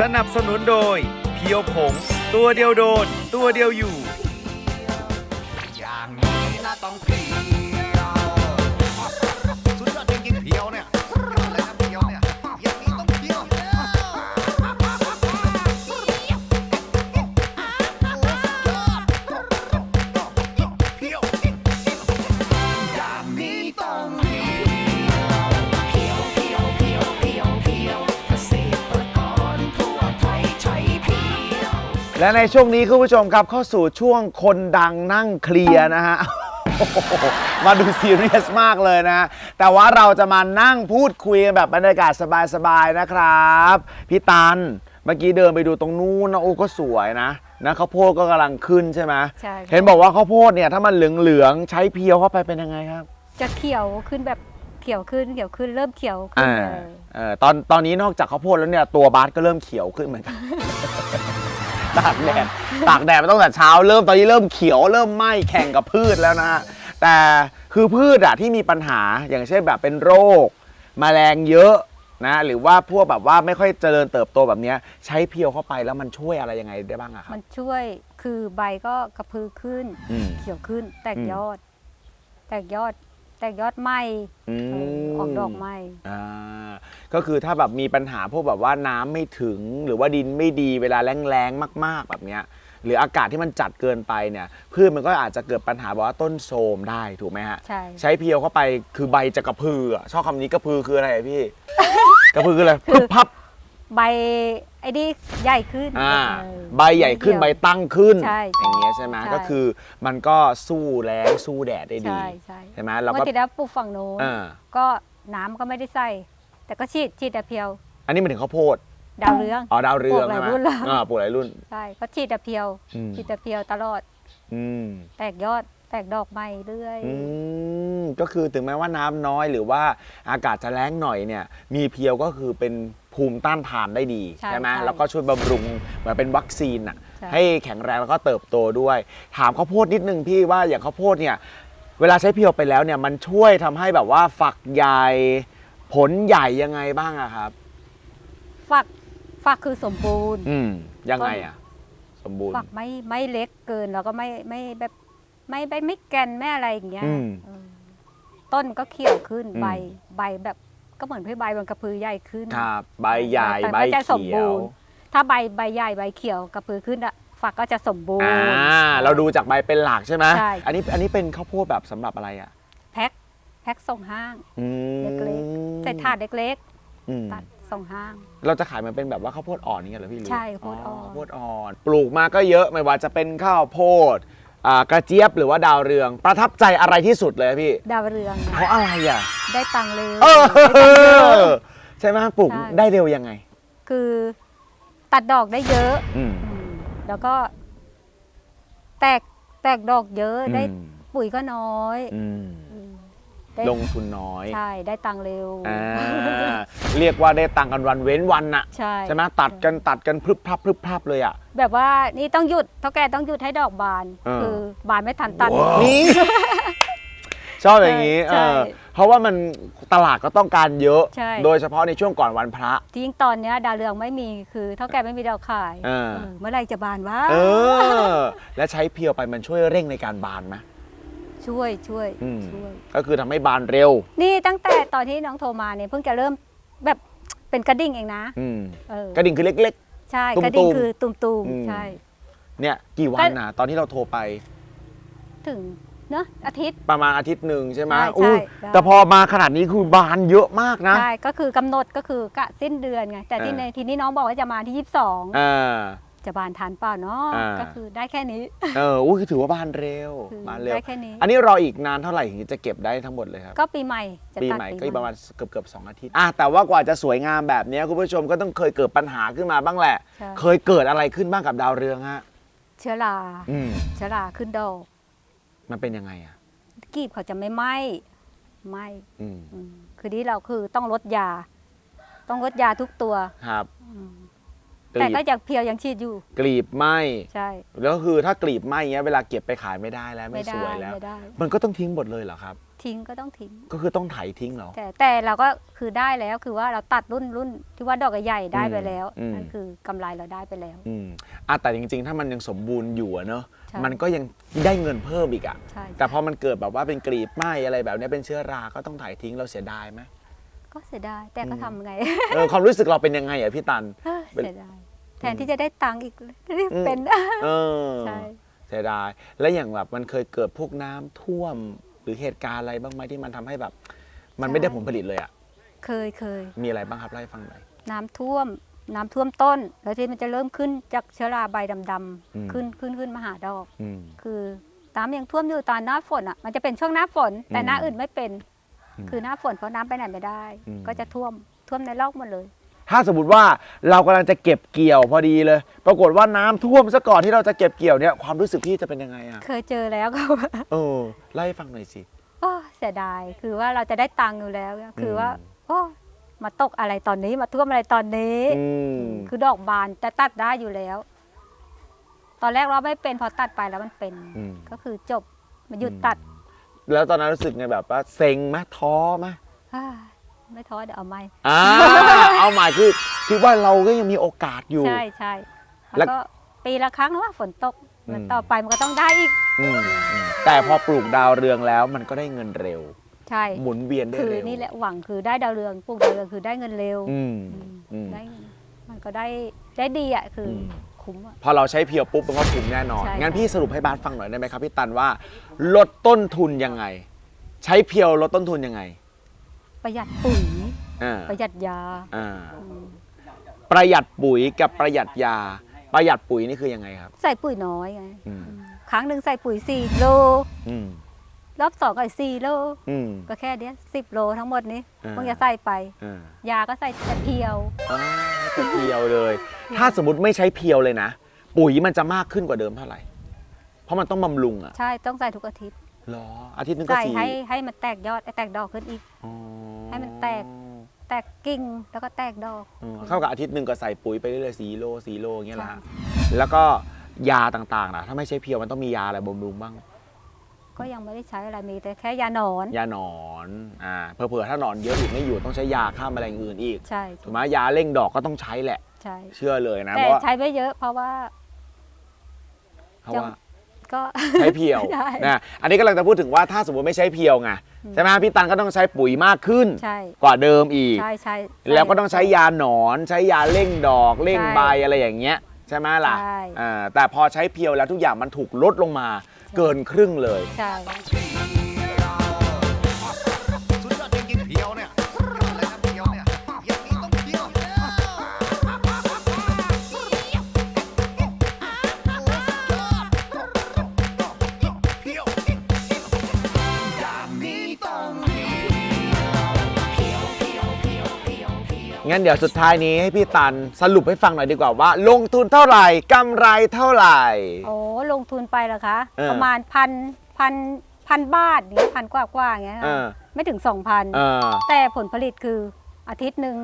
สนับสนุนโดย เพียวผง ตัวเดียวโดน ตัวเดียวอยู่ และในช่วงนี้คุณผู้ชมครับเข้าสู่ช่วงคนดังนั่งเคลียร์นะฮะโอ้โหมาดูซีเรียสมากเลยนะ แต่ว่าเราจะมานั่งพูดคุยกันแบบบรรยากาศสบายๆนะครับ พี่ตันเมื่อกี้เดินไปดูตรงนู้นนะโอ้ก็สวยนะนะข้าวโพดก็กำลังขึ้นใช่ไหมใช่ค่ะ เห็นบอกว่าข้าวโพดเนี่ยถ้ามันเหลืองๆใช้เพียวเข้าไปเป็นยังไงครับจะเขียวขึ้นแบบเขียวขึ้นเขียวขึ้นเริ่มเขียวขึ้นอ่าเลยเออตอนตอนนี้นอกจากข้าวโพดแล้วเนี่ยตัวบาสก็เริ่มเขียวขึ้นเหมือนกัน ตากแดดตากแดดมาตั้งแต่เช้าเริ่มตอนนี้เริ่มเขียวเริ่มไหม้แข่งกับพืชแล้วนะฮะแต่คือพืชอะที่มีปัญหาอย่างเช่นแบบเป็นโรค แมลงเยอะนะหรือว่าพวกแบบว่าไม่ค่อยเจริญเติบโตแบบเนี้ยใช้เพียวเข้าไปแล้วมันช่วยอะไรยังไงได้บ้างอะครับ มันช่วยคือใบก็กระพือขึ้น อืม เขียวขึ้นแตกอืมยอด แตกยอดแตกยอดไหมอืเออออกดอกไหมอ่าก็คือถ้าแบบมีปัญหาพวกแบบว่าน้ำไม่ถึงหรือว่าดินไม่ดีเวลาแรงๆมาก ๆ แบบเนี้ย หรืออากาศที่มันจัดเกินไปเนี่ยพืชมันก็อาจจะเกิดปัญหาแบบว่าต้นโทรมได้ถูกไหมฮะ ใช่ ใช้เพียวเข้าไปคือใบจะกระพืออะชอบคำนี้กระพือคืออะไรอะพี่ กระพือคืออะไรพึบพับ ใบไอ้นี่ใหญ่ขึ้นอ่าเออ ใบใหญ่ขึ้นเดียวใบตั้งขึ้น ใช่อย่างเงี้ยใช่ไหมใช่ ก็คือมันก็สู้แรงสู้แดดได้ดี ใช่ใช่ใช่ไหมแล้วเมื่ก็อที่แล้วปลูกฝั่งโน้นอ่าก็น้ำก็ไม่ได้ใส่ แต่ก็ฉีดฉีดแต่เพียวอันนี้มันถึงข้าวโพดดาวเรือง อ๋อดาวเรืองปลูกหลายใช่ไหมรุ่นแล้ว อ่าปลูกหลายรุ่น ใช่ก็ฉีดแต่เพียวอืม ฉีดแต่เพียวตลอดอืม แตกยอดแตกดอกใหม่เรื่อย อืมก็คือถึงแม้ว่าน้ำน้อยหรือว่าอากาศจะแล้งหน่อยเนี่ย มีเพียวก็คือเป็น ภูมิต้านทานได้ดีใช่ไหมใช่แล้วก็ช่วยบำรุงเหมือนเป็นวัคซีนอะใช่ ให้แข็งแรงแล้วก็เติบโตด้วย ถามข้าวโพดนิดนึงพี่ว่าอย่างข้าวโพดเนี่ยเวลาใช้เพียวไปแล้วเนี่ยมันช่วยทำให้แบบว่าฝักใหญ่ผลใหญ่ยังไงบ้างอะครับ ฝักฝักคือสมบูรณ์ อืมยังไงอะสมบูรณ์ ฝักไม่ไม่เล็กเกินแล้วก็ไม่ไม่แบบไม่ไม่ไม่แกนไม่อะไรอย่างเงี้ยอืม เออต้นก็เขียวขึ้นอืม ใบใบแบบ ก็เหมือนพี่ใบมันกระพือใหญ่ขึ้นครับใบใหญ่แต่ใบก็จะสมเขีบูยวรณ์ถ้าใบใบใหญ่ใบเขียวกระพือขึ้นอะฝักก็จะสมบูรอ่าณ์เราดูจากใบเป็นหลักใช่ไหมใช่ อันนี้อันนี้เป็นข้าวโพดแบบสำหรับอะไรอะแพ็คแพ็คส่งห้าง อืมเล็ก ใส่ถาดเล็กอืม ๆตัดส่งห้าง เราจะขายมันเป็นแบบว่าข้าวโพดอ่อนนี่กันเหรอพี่หรือใช่ข้าวโพดอ่อน ข้าวโพดอ่อน ปลูกมาก็เยอะไม่ว่าจะเป็นข้าวโพดอ่า กระเจี๊ยบหรือว่าดาวเรือง ประทับใจอะไรที่สุดเลยพี่ ดาวเรืองเพราะอะไรอะ ได้ตังค์เลยเอได้ตังค์เยออะใช่ไหมปลูกใช่ได้เร็วยังไง คือตัดดอกได้เยอะอืมอืมแล้วก็ แตกแตกดอกเยอะได้อืมปุ๋ยก็น้อยอืมอืม ได้ลงทุนน้อยใช่ได้ตังค์เร็ว อ่าเรียกว่าได้ตังค์กันวันเว้นวันน่ะใช่ ใช่ไหมตัดกันตัดกันพรึบพรับพรึบพรับเลยอะ แบบว่านี่ต้องหยุดเท่าแกต้องหยุดให้ดอกบาน เออ คือบานไม่ทันตัด นี่ ชอบอย่างนี้ใช่เออเพราะว่ามันตลาดก็ต้องการเยอะ ใช่ โดยเฉพาะในช่วงก่อนวันพระทิ้งตอนเนี้ยดาวเรืองไม่มีคือเท่าแกไม่มีดอกขายเออ เออเมื่อไหรจะบานวะ เออ และใช้เพียวไปมันช่วยเร่งในการบานไหม ช่วยช่วยอืม ช่วย ก็คือทำให้บานเร็ว นี่ตั้งแต่ตอนที่น้องโทรมาเนี่ยเพิ่งจะเริ่มแบบเป็นกระดิ่งเองนะอืมเออกระดิ่งคือเล็ก ใช่ตุ้มๆกระดิ่งคือตุ่มอืม ๆใช่ ๆ เนี่ย กี่วันนะตอนที่เราโทรไปถึงเนอะอาทิตย์ ประมาณอาทิตย์หนึ่งใช่ไหมใช่อู้ใช่ได้ แต่พอมาขนาดนี้คือบานเยอะมากนะใช่ก็คือกำหนดก็คือกะสิ้นเดือนไงแต่ที่เออในทีนี้น้องบอกว่าจะมาที่ 22 อ่า จะบานทันเปล่าเนาะอ่า ก็คือได้แค่นี้ เอออู้คือถือว่าบานเร็วคือบานเร็ว ได้แค่นี้ อันนี้รออีกนานเท่าไหร่ถึงจะเก็บได้ทั้งหมดเลยครับ ก็ปีใหม่จะปีตัดใหม่ปีก็อีกประมาณเกือบเกือบๆสองอาทิตย์อะแต่ว่ากว่าจะสวยงามแบบเนี้ยคุณผู้ชมก็ต้องเคยเกิดปัญหาขึ้นมาบ้างแหละ ใช่เคยเกิดอะไรขึ้นบ้างกับดาวเรืองฮะ เชื้อราอืม เชื้อราขึ้นดอกมันเป็นยังไงอะ กีบเขาจะไม่ไหม้ไหม้อืมอืมคือที่เราคือต้องลดยา ต้องลดยาทุกตัวครับ อืม กลีบแต่ก็ยังเพียวยังฉีดอยู่ กลีบไหมใช่แล้วก็คือถ้ากลีบไหมเงี้ยเวลาเก็บไปขายไม่ได้แล้วไม่ไม่ได้สวยแล้ว ไม่ได้ มันก็ต้องทิ้งหมดเลยเหรอครับ ทิ้งก็ต้องทิ้ง ก็คือต้องไถทิ้งเหรอ แต่แต่เราก็คือได้แล้วคือว่าเราตัดรุ่นรุ่นที่ว่าดอกใหญ่ๆได้ไปแล้วอืม นั่นคือกำไรเราได้ไปแล้ว อืมอะแต่จริง ๆ ถ้ามันยังสมบูรณ์อยู่อะเนอะใช่ มันก็ยังได้เงินเพิ่มอีกอะใช่แต่พอมันเกิดแบบว่าเป็นกรีบไหมอะไรแบบเนี้ยเป็นเชื้อราก็ต้องถ่ายทิ้งเราเสียดายไหม ก็เสียดายแต่ก็ทำไง เออความรู้สึกเราเป็นยังไงอะพี่ตัน เป็น เสียดายแทนที่จะได้ตังค์อีกรีบอืมเป็นเออใช่เสียดาย แล้วอย่างแบบมันเคยเกิดพวกน้ำท่วมหรือเหตุการณ์อะไรบ้างไหมที่มันทำให้แบบ มันไม่ได้ผลผลิตเลยอะเคยเคยมีอะไรบ้างครับเล่าให้ฟังหน่อยน้ำท่วมน้ำท่วมต้น แล้วที่มันจะเริ่มขึ้นจากเชื้อราใบดำอืมๆขึ้นขึ้นขึ้นมาหาดอกอืมคือน้ำยังท่วมอยู่ตอนหน้าฝนอะมันจะเป็นช่วงหน้าฝน แต่อืมหน้าอื่นไม่เป็นอืมคือหน้าฝนเพราะน้ำไปไหนไม่ได้อืมก็จะท่วมท่วมในลอกหมดเลย ถ้าสมมติว่าเรากำลังจะเก็บเกี่ยวพอดีเลย ปรากฏว่าน้ำท่วมซะก่อนที่เราจะเก็บเกี่ยวเนี่ยความรู้สึกพี่จะเป็นยังไงอะเคยเจอแล้วก็ว่าเออเล่าให้ฟังหน่อยสิโอ้เสียดายคือว่าเราจะได้ตังค์อยู่แล้ว คือว่าอืมโอ้มาตกอะไรตอนนี้มาท่วมอะไรตอนนี้อืมคือดอกบานแต่ตัดได้อยู่แล้ว ตอนแรกเราไม่เป็นพอตัดไปแล้วมันเป็นอืมก็คือจบมันหยุดตัด แล้วตอนนั้นรู้สึกไงแบบว่าเซ็งไหมท้อไหมอ่า ไม่ท้อเดี๋ยวเอาไม่อ่าเอาหมายคือคิดว่าเราก็ยังมีโอกาสอยู่ ใช่ใช่แล้แล้ววก็ปีละครั้งนะว่าฝนตกอืมมันต่อไปมันก็ต้องได้อีกอืมอืมแต่พอปลูกดาวเรืองแล้วมันก็ได้เงินเร็ว ใช่ หมุนเวียนได้คือเร็วนี่แหละหวังคือได้ดาวเรืองปลูกดาวเรืองคือได้เงินเร็วอืมอืมอืมได้มันก็ได้ได้ดีอะคืออม คุ้มอะ พอเราใช้เพียวปุ๊บมันก็คุ้มแน่นอน ใช่งั้นพี่สรุปให้บาสฟังหน่อยได้ไหมครับพี่ตันว่า ลดต้นทุนยังไง ใช้เพียวลดต้นทุนยังไง ประหยัดปุ๋ย อ่าประหยัดยาอ่าอืมประหยัดปุ๋ยกับประหยัดยา ประหยัดปุ๋ยนี่คือยังไงครับ ใส่ปุ๋ยน้อยไงอืม ครั้งหนึ่งใส่ปุ๋ยสี่โล อืมรอบสองก็สี่โล อืม ก็แค่เนี้ยสิบโลทั้งหมดนี้อ่า เพิ่งจะใส่ไป อ่ายาก็ใส่แต่เพียว อ่าให้เพียวเลย ถ้าสมมติไม่ใช้เพียวเลยนะ ปุ๋ยมันจะมากขึ้นกว่าเดิมเท่าไหร่ เพราะมันต้องบำรุงอะใช่ต้องใส่ทุกอาทิตย์หรออาทิตย์นึงก็ใส่สี่ให้ให้มันแตกยอดแตกดอกขึ้นอีก อ๋อ ให้มันแตก แตกกิ่งแล้วก็แตกดอกอ๋อเข้ากับอาทิตย์หนึ่งก็ใส่ปุ๋ยไปเรื่อยๆสี่โลสี่โลอย่างเงี้ยแหละใช่ แล้วก็ยาต่างๆนะถ้าไม่ใช่เพียวมันต้องมียาอะไรบำรุงบ้าง ก็ยังไม่ได้ใช้อะไรมีแต่แค่ยาหนอน ยาหนอนอ่าเผื่อๆถ้าหนอนเยอะอีกไม่อยู่ต้องใช้ยาฆ่าแมลงอื่นอีกใช่ถูกไหมยาเร่งดอกก็ต้องใช้แหละ ใช่ เชื่อเลยนะ แต่เพราะว่าใช้ไม่เยอะเพราะว่า เพราะว่า ก็ ใช้เพียวใช่นะอันนี้กำลังจะพูดถึงว่าถ้าสมมติไม่ใช้เพียวไงใช่ไหมพี่ตันก็ต้องใช้ปุ๋ยมากขึ้น ใช่กว่าเดิมอีก ใช่ใช่แล้วก็ต้องใช้ยาหนอนใช้ยาเร่งดอกเร่งใช่ใบอะไรอย่างเงี้ย ใช่ไหมล่ะใช่ อ่าแต่พอใช้เพียวแล้วทุกอย่างมันถูกลดลงมา เกินครึ่งเลย ใช่ งั้นเดี๋ยวสุดท้ายนี้ให้พี่ตันสรุปให้ฟังหน่อยดีกว่าว่า ลงทุนเท่าไหร่กำไรเท่าไหร่ โอ้ลงทุนไปเหรอคะ เออประมาณพันพันพันบาทอย่างเงี้ยพันกว่ากว่าๆอย่างเงี้ยเอค่ะอไม่ถึงสองพันเออ แต่ผลผลิตคืออาทิตย์หนึ่ง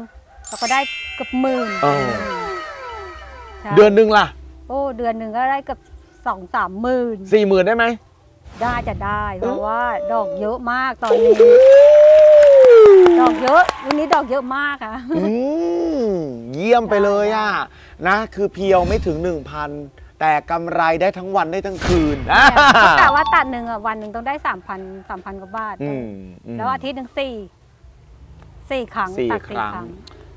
เราก็ได้เกือบหมื่นเออ ใช่เดือนหนึ่งล่ะโอ้เดือนหนึ่งก็ได้เกือบสองสามหมื่นสี่หมื่นได้ไหม ได้จะได้ เพราะว่าดอกเยอะมากตอนนี้ ดอกเยอะ วันนี้ดอกเยอะมากค่ะ อืมเยี่ยมไปเลยอะนะ คือเพียวไม่ถึง 1,000 แต่กำไรได้ทั้งวันได้ทั้งคืนเขากะว่าตัดหนึ่งอะวันหนึ่งต้องได้สามพันสามพันกว่าบาท อืมอืมแล้วอาทิตย์หนึ่งสี่สี่ครั้งสี่ตัดครั้ง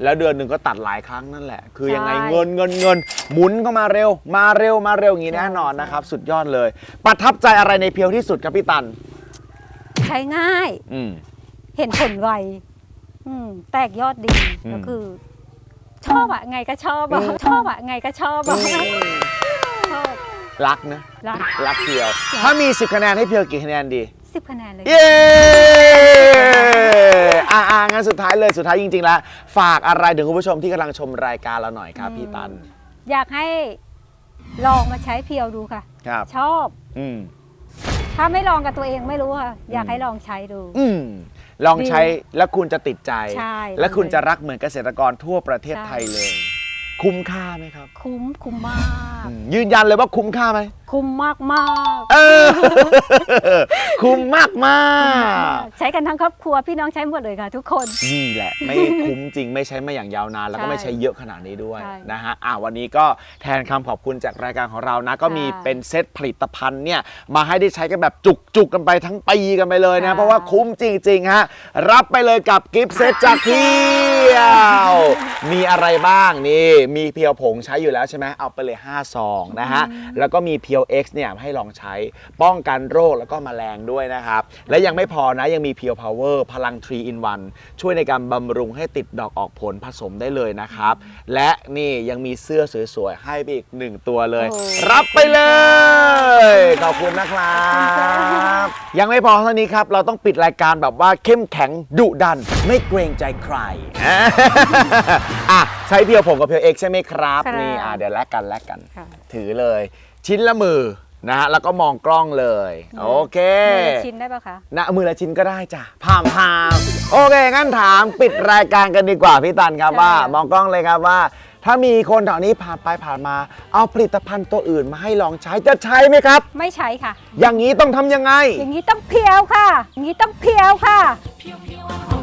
แล้วเดือนหนึ่งก็ตัดหลายครั้งนั่นแหละ คือยังไงใช่เงินเงินเงินหมุนเข้ามาเร็ว มาเร็วมาเร็วอย่างนี้แน่นอนนะครับ สุดยอดเลย ประทับใจอะไรในเพียวที่สุดครับพี่ตัน ใช้ง่าย อืม เห็นผลไว อืมแตกยอดดีอืม ก็คือ ชอบอะไงก็ชอบอะอืมชอบอะไงก็ชอบอะชอบรักนะ รักรักเพียว ถ้ามี 10 คะแนนให้เพียวกี่คะแนนดี สิบคะแนนเลยเย้อ่าอ่างั้นสุดท้ายเลยสุดท้ายจริง ๆ แล้ว ฝากอะไรถึงคุณผู้ชมที่กำลังชมรายการเราหน่อยครับ พี่ตันอยากให้ลองมาใช้เพียวดูค่ะ ครับ ชอบ อืม ถ้าไม่ลองกับตัวเองไม่รู้ค่ะ อยากให้ลองใช้ดู อืม ลองใช้แล้วคุณจะติดใจ ใช่ และคุณจะรักเหมือนเกษตรกรทั่วประเทศใช่ไทยเลย คุ้มค่าไหมครับคุ้มคุ้มมาก อืมยืนยันเลยว่าคุ้มค่าไหม คุ้มมากมากเออ คุ้มมากมากใช้กันทั้งครอบครัวพี่น้องใช้หมดเลยค่ะทุกคนนี่แหละ ไม่คุ้มจริง ไม่ใช้มาอย่างยาวนาน แล้วก็ใช่ไม่ใช้เยอะขนาดนี้ด้วยใช่นะฮะอะวันนี้ก็แทนคำขอบคุณจากรายการของเรานะ ก็มีค่ะเป็นเซตผลิตภัณฑ์เนี่ย มาให้ได้ใช้กันแบบจุกๆกันไปทั้งปีกันไปเลยนะ ค่ะ เพราะว่าคุ้มจริง ๆ ฮะ รับไปเลยกับกิฟต์เซตจากเพี ยว มีอะไรบ้างนี่ มีเพียวผงใช้อยู่แล้วใช่ไหมเอาไปเลย 5 ซองนะฮะ แล้วก็มีเพียว X เนี่ยให้ลองใช้ป้องกันโรคแล้วก็แมลงด้วยนะครับ และยังไม่พอนะยังมีเพียวพาวเวอร์พลัง 3 in 1 ช่วยในการบำรุงให้ติดดอกออกผลผสมได้เลยนะครับ และนี่ยังมีเสื้อสวยๆ ให้ไปอีก1ตัวเลย โอ้ รับไปเลย ขอบคุณนะครับ ยังไม่พอเท่านี้ครับ เราต้องปิดรายการแบบว่าเข้มแข็งดุดัน ไม่เกรงใจใครอ่ะใช้เพียวผมกับเพียวเอ็กใช่ไหมครับครับนี่อะเดี๋ยวแลกกันแลกกัน ค่ะ ถือเลย ชิ้นละมือนะฮะแล้วก็มองกล้องเลยโอเค มือละชิ้นได้ปะคะ นะมือละชิ้นก็ได้จ้ะพามพามโอเค งั้นถามปิดรายการกันดีกว่าพี่ตันครับใช่ว่า มองกล้องเลยครับว่า ถ้ามีคนแถวนี้ผ่านไปผ่านมา เอาผลิตภัณฑ์ตัวอื่นมาให้ลองใช้จะใช้ไหมครับ ไม่ใช้ค่ะ อย่างนี้ต้องทำยังไง อย่างนี้ต้องเพียวค่ะ อย่างนี้ต้องเพียวค่ะ Pure, pure,